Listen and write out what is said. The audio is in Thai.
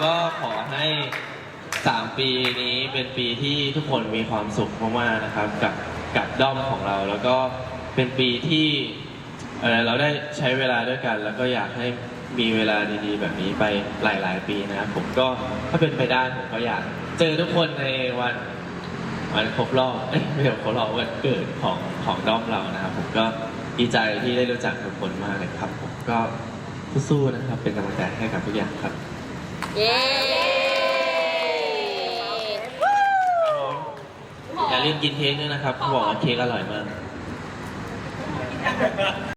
ก็ขอให้ 3 ปีนี้เป็นปีที่ทุกคนมีความสุขมากๆนะครับ กับกับด้อมของเรา แล้วก็เป็นปีที่เอ่อเราได้ใช้เวลาด้วยกัน แล้วก็อยากให้มีเวลาดีๆ แบบนี้ไปหลาย ๆ ปีนะครับผมก็ถ้าเป็นไปได้ผมก็อยากเจอทุกคนในวันวันครบรอบเอ้ยไม่ใช่ครบรอบวันเกิดของของด้อมเรานะครับผมก็ดีใจที่ได้รู้จักทุกคนมากเลยครับ ผมก็สู้ๆนะครับ เป็นกำลังใจให้กับทุกอย่างครับ เย้อย่าลืมกินเค้กด้วยนะครับเขาบอกว่าเค้กอร่อยมาก